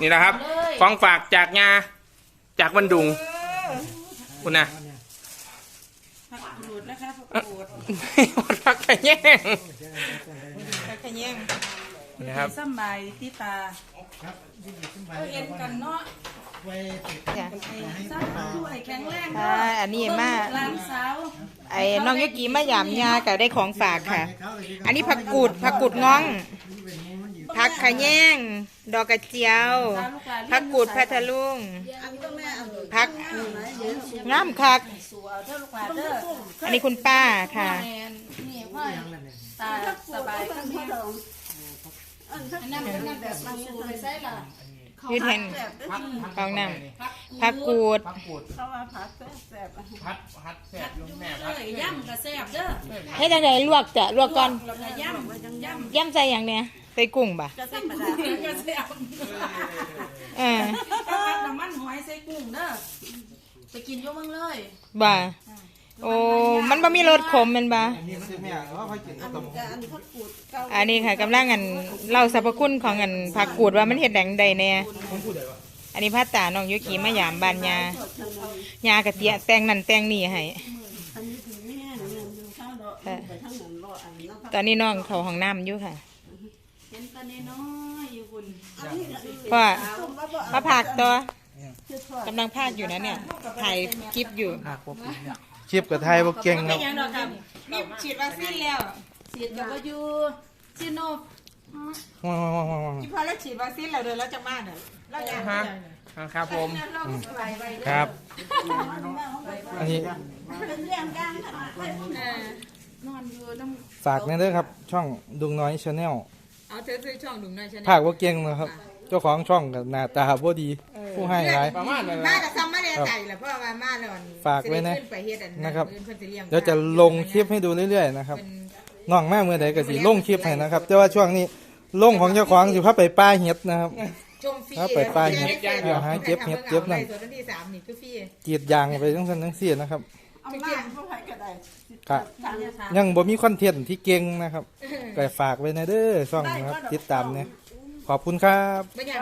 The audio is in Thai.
นี่นะครับ ของฝากจากงาจากวันดุงคุณนะผักกูดนะคะผักกูดวัดพักขะแย่งผักขะแยงนะครับสำบายที่ตาเอาเอ็นกันเนาะจ้ะสร้างช่วยแข็งแรงค่ะอันนี้มาหลานสาวไอ้น้องยุกิมาหยามยาก็ได้ของฝากค่ะ อันนี้ผักกูดผักกูดง้อง ผักขะแยงดอกกระเจียวสาวลูกหลานผักกูดพัทลุงผักงามคักสัวเด้อลูกหลานเด้ออันนี้คุณป้าค่ะแมนนี่พ่อตาสบายขึ้นแม่อันนั้นเป็นแบบมาสูไปใส่ล่ะยืดแทนกองน้ำผักกูดพักปูดเขาว่าผักแซ่บพัดพัดแสบอยู่แม่เลพัดยย่ำก็แซ่บเด้อให้จังไดลวกจะลวกก่อนแล้วก็ย่ำย่ำย่ำใส่อย่างเนี้ยใส่กุ้งบ่ะก็แซ่บก็แซ่บเออถ้าผัดน้ำมันหอยใส่กุ้งเด้อไปกินอยู่เมืองเลยบ่ะโอ้มันบ่มีรสขมแมันบ่ะนี่มันแม่ว่าค่อยกินกับตำอันนี้ค่ะกำลังอันเล่าสรรพคุณของอันผักกูดว่ามันเห็ดแดงใดแน่อันนี้พัตตาน้องยุกิมาหยามบานยายากะเตียแต่งนั่นแต่งนี่ให้ค่ะตอนนี้น้องเขาห้องน้ำอยู่ค่ะเห็น ตอนน้อยๆอยู่คุณเพราะว่าพระผักตัวกำลังพากอยู่นะเนี่ยถ่ายคลิปอยู่คลิปกับไทยบ่เก่งไม่เนาะยังดอกครับนี่ฉีดวัคซีนแล้วฉีดกับว่าอยู่ซีโนว้าวว้าวว้าวว้าวที่พอแล้วฉีดวัคซีนแล้วเดินแล้วจะมาเนี่ยเราจะฮะครับผมครับอันนี้นอนอยู่น้ฝากแน่เด้อครับ ช่องดุงน้อยชาแนล เอาเธอซื้อช่องดุงหน่อยฉันภาคบ่เก่งนะครับ เจ้าของช่องกับหน้าตาบ่ดี ผู้ให้หลาย ประมาณนั้นมานะกับซัมมาเลยใส่แหละเพราะว่ามาแล้วฝากไว้นะขึ้นไปเฮ็ดอันนะครับ เพิ่นสิลี้ยงเดี๋ยวจะลงคลิปให้ดูเรื่อยๆนะครับเป็นน้องแม่เมื่อใดก็สิลงคลิปให้นะครับ แต่ว่าช่วงนี้ลงของเจ้าของสิพาไปป่าเห็ดนะครับ ชมฟรีครับไปป้ายเฮ็ดเดี๋ยวหาเก็บเฮ็ดเก็บนั่นส่วนวันที่สามนี่คือฟรีกรีดยางไปทั้งนั้นทั้งสิ้นนะครับำ เอามาผู้ใครก็ได้ครับทางเนี่ยทางยังบ่มีคอนเทนต์ที่เก่งนะครับก็ฝากไว้ในเด้อช่องนะครับ ติดตามเนี่ยขอบคุณครับ ไม่อยาก